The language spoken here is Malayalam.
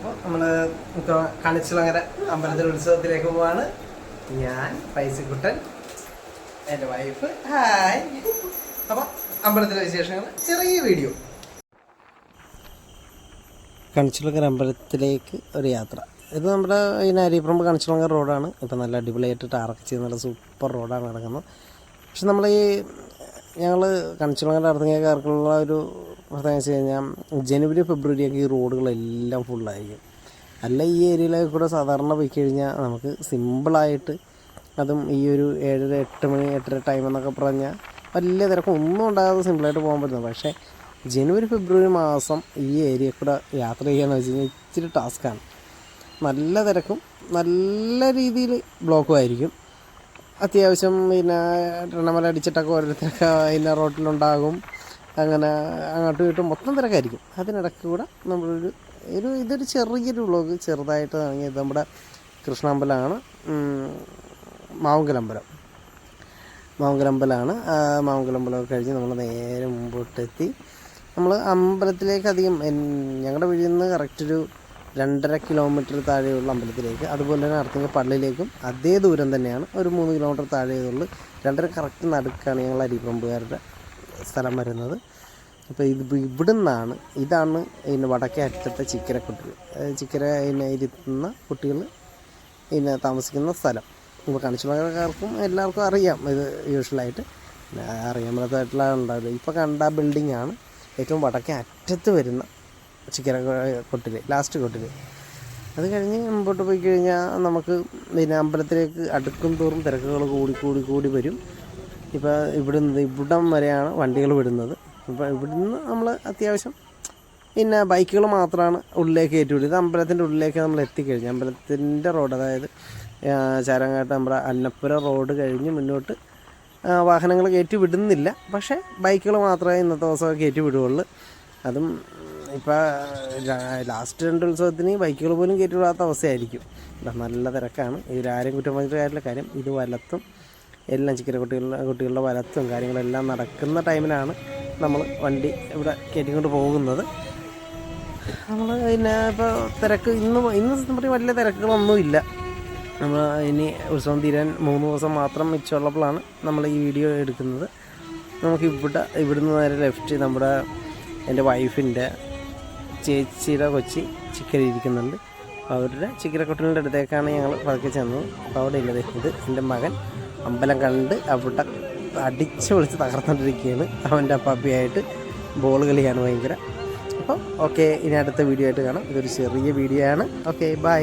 അപ്പോൾ നമ്മൾ കണിച്ചിലങ്ങര അമ്പലത്തിൽ ഉത്സവത്തിലേക്ക് പോവാണ്. ഞാൻ പൈസക്കുട്ടൻ എന്റെ വൈഫ് ഹായ് അപ്പോൾ അമ്പലത്തിലെ വിശേഷങ്ങൾ ചെറിയ വീഡിയോ കണിച്ചിലങ്ങര അമ്പലത്തിലേക്ക് ഒരു യാത്ര. ഇത് നമ്മുടെ ഈ അരിപ്പറമ്പ് കണിച്ചിലങ്ങര റോഡാണ്. ഇപ്പം നല്ല അടിപൊളിയായിട്ട് ടാർക്ക് ചെയ്ത് നല്ല സൂപ്പർ റോഡാണ് നടക്കുന്നത്. പക്ഷെ നമ്മൾ ഈ ഞങ്ങൾ കണിച്ചിലങ്ങര അർദ്ധങ്ങേക്കാർക്കുള്ള ഒരു പ്രത്യേകത വെച്ച് കഴിഞ്ഞാൽ ജനുവരി ഫെബ്രുവരി ഒക്കെ ഈ റോഡുകളെല്ലാം ഫുള്ളായിരിക്കും അല്ല ഈ ഏരിയയിലൊക്കെ കൂടെ സാധാരണ പോയി കഴിഞ്ഞാൽ നമുക്ക് സിമ്പിളായിട്ട് അതും ഈ ഒരു ഏഴര എട്ട് മണി എട്ടര ടൈം എന്നൊക്കെ പറഞ്ഞാൽ വലിയ തിരക്കും ഒന്നും ഉണ്ടാകാതെ സിമ്പിളായിട്ട് പോകാൻ പറ്റുന്നത്. പക്ഷേ ജനുവരി ഫെബ്രുവരി മാസം ഈ ഏരിയ കൂടെ യാത്ര ചെയ്യാന്ന് വെച്ച് കഴിഞ്ഞാൽ ഇച്ചിരി ടാസ്ക്കാണ് നല്ല തിരക്കും നല്ല രീതിയിൽ ബ്ലോക്കും ആയിരിക്കും അത്യാവശ്യം പിന്നെ എണ്ണമല അടിച്ചിട്ടൊക്കെ ഓരോരുത്തരൊക്കെ അതിന്റെ റോട്ടിലുണ്ടാകും. അങ്ങനെ അങ്ങോട്ടും ഇങ്ങോട്ടും മൊത്തം തിരക്കായിരിക്കും. അതിനിടയ്ക്ക് കൂടെ നമ്മളൊരു ഒരു ഇതൊരു ചെറിയൊരു വ്ളോഗ് ചെറുതായിട്ട് തുടങ്ങിയത് നമ്മുടെ കൃഷ്ണാമ്പലമാണ് മാവുങ്കലമ്പലം. മാവുങ്കലമ്പലമാണ് മാവുങ്കലമ്പലമൊക്കെ മാവുങ്കലമ്പലം കഴിഞ്ഞ് നമ്മൾ നേരെ മുമ്പോട്ടെത്തി. നമ്മൾ അമ്പലത്തിലേക്ക് അധികം ഞങ്ങളുടെ വീട്ടിൽ നിന്ന് കറക്റ്റ് ഒരു രണ്ടര കിലോമീറ്റർ താഴെയുള്ള അമ്പലത്തിലേക്ക്. അതുപോലെ തന്നെ അർത്തിങ്ങ പള്ളിയിലേക്കും അതേ ദൂരം തന്നെയാണ് ഒരു മൂന്ന് കിലോമീറ്റർ താഴെയുള്ളൂ രണ്ടര കറക്റ്റ് നടുക്കാണ് ഞങ്ങൾ അരിപ്പമ്പുകാരുടെ സ്ഥലം വരുന്നത്. അപ്പോൾ ഇത് ഇവിടെ നിന്നാണ് ഇതാണ് ഇതിന് വടക്കേ അറ്റത്തെ ചിക്കര കുട്ടികൾ. ചിക്കര ഇതിനെ ഇരുത്തുന്ന കുട്ടികൾ ഇതിനെ താമസിക്കുന്ന സ്ഥലം. ഇപ്പോൾ കണിച്ചുളകാർക്കും എല്ലാവർക്കും അറിയാം ഇത് യൂഷ്വലായിട്ട്. അറിയാൻ ഉണ്ടാവില്ല ഇപ്പോൾ കണ്ട ബിൽഡിംഗ് ആണ് ഏറ്റവും വടക്കേ അറ്റത്ത് വരുന്ന ചിക്കര കൊട്ടിൽ ലാസ്റ്റ് കൊട്ടിൽ അത് കഴിഞ്ഞ് മുമ്പോട്ട് പോയി കഴിഞ്ഞാൽ നമുക്ക് പിന്നെ അമ്പലത്തിലേക്ക് അടുക്കും തോറും തിരക്കുകൾ കൂടി കൂടി കൂടി വരും. ഇപ്പോൾ ഇവിടുന്ന് ഇവിടം വരെയാണ് വണ്ടികൾ വിടുന്നത്. ഇപ്പോൾ ഇവിടുന്ന് നമ്മൾ അത്യാവശ്യം പിന്നെ ബൈക്കുകൾ മാത്രമാണ് ഉള്ളിലേക്ക് കയറ്റി വിടുന്നത് അമ്പലത്തിന്റെ ഉള്ളിലേക്ക് നമ്മൾ എത്തിക്കഴിഞ്ഞു. അമ്പലത്തിന്റെ റോഡ് അതായത് ചാരങ്ങാട്ട് നമ്മുടെ അന്നപ്പുര റോഡ് കഴിഞ്ഞ് മുന്നോട്ട് വാഹനങ്ങൾ കയറ്റി വിടുന്നില്ല. പക്ഷേ ബൈക്കുകൾ മാത്രമേ ഇന്നത്തെ ദിവസം കയറ്റി വിടുകയുള്ളൂ. അതും ഇപ്പോൾ ലാസ്റ്റ് രണ്ട് ഉത്സവത്തിന് ബൈക്കുകൾ പോലും കയറ്റി വിടാത്ത അവസ്ഥയായിരിക്കും. നല്ല തിരക്കാണ്. ഇതിലാരും കുറ്റം പറഞ്ഞിട്ട് കാര്യമില്ല. കാര്യം ഇത് വലത്തും എല്ലാം ചിക്കൻ കുട്ടികളുടെ കുട്ടികളുടെ വലത്തും കാര്യങ്ങളെല്ലാം നടക്കുന്ന ടൈമിലാണ് നമ്മൾ വണ്ടി ഇവിടെ കയറ്റിക്കൊണ്ട് പോകുന്നത്. നമ്മൾ പിന്നെ ഇപ്പോൾ തിരക്ക് ഇന്ന് ഇന്ന് സത്യം പറഞ്ഞാൽ വലിയ തിരക്കുകളൊന്നുമില്ല. നമ്മൾ ഇനി ഉത്സവം തീരാൻ മൂന്ന് ദിവസം മാത്രം മിച്ചമുള്ളപ്പോഴാണ് നമ്മൾ ഈ വീഡിയോ എടുക്കുന്നത്. നമുക്ക് ഇവിടെ ഇവിടുന്ന് നേരെ ലെഫ്റ്റ് നമ്മുടെ എന്റെ വൈഫിന്റെ ചേച്ചിയുടെ കൊച്ചി ചിക്കൻ ഇരിക്കുന്നുണ്ട്. അവരുടെ ചിക്കരക്കൊട്ടലിന്റെ അടുത്തേക്കാണ് ഞങ്ങൾ പതുക്കെ ചെന്നത്. അപ്പോൾ അവിടെ ഇല്ലത് ഇത് എന്റെ മകൻ. അമ്പലം കണ്ട് അവിടെ അടിച്ച് വിളിച്ച് തകർന്നുകൊണ്ടിരിക്കുകയാണ് അവന്റെ അപ്പാപ്പിയായിട്ട് ബോൾ കളിയാണ് ഭയങ്കര. അപ്പോൾ ഓക്കെ ഇനി അടുത്ത വീഡിയോ ആയിട്ട് കാണാം. ഇതൊരു ചെറിയ വീഡിയോ ആണ്. Okay bye